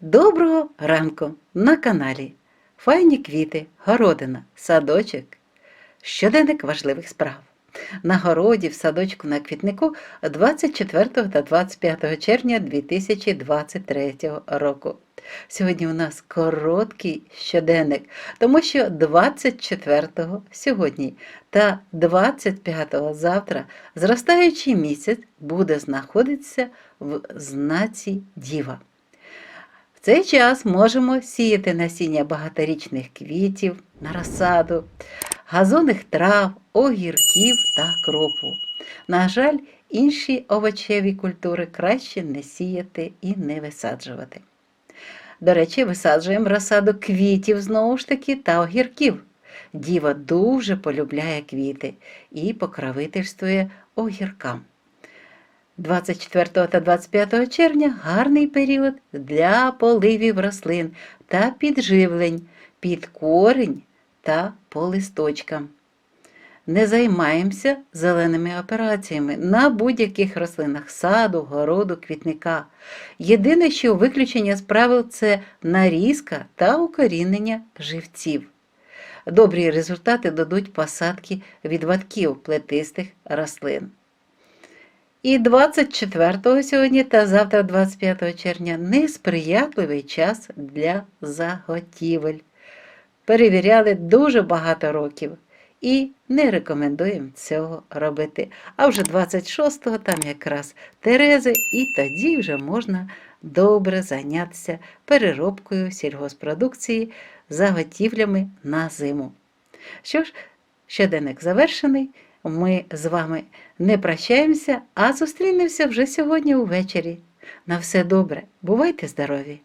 Доброго ранку на каналі. Файні квіти, городина, садочок. Щоденник важливих справ. На городі, в садочку на квітнику 24 та 25 червня 2023 року. Сьогодні у нас короткий щоденник, тому що 24-го сьогодні та 25-го завтра зростаючий місяць буде знаходитися в знаці Діва. Цей час можемо сіяти насіння багаторічних квітів на розсаду, газонних трав, огірків та кропу. На жаль, інші овочеві культури краще не сіяти і не висаджувати. До речі, висаджуємо розсаду квітів знову ж таки та огірків. Діва дуже полюбляє квіти і покровительствує огіркам. 24 та 25 червня гарний період для поливів рослин та підживлень під корінь та по листочкам. Не займаємося зеленими операціями на будь-яких рослинах саду, городу, квітника. Єдине, що виключення з правил це нарізка та укорінення живців. Добрі результати дадуть посадки відвадків плетистих рослин. І 24 сьогодні та завтра, 25 червня, несприятливий час для заготівель. Перевіряли дуже багато років і не рекомендуємо цього робити. А вже 26-го там якраз Терези, і тоді вже можна добре зайнятися переробкою сільгоспродукції, заготівлями на зиму. Що ж, щоденник завершений. Ми з вами не прощаємося, а зустрінемося вже сьогодні увечері. На все добре, бувайте здорові!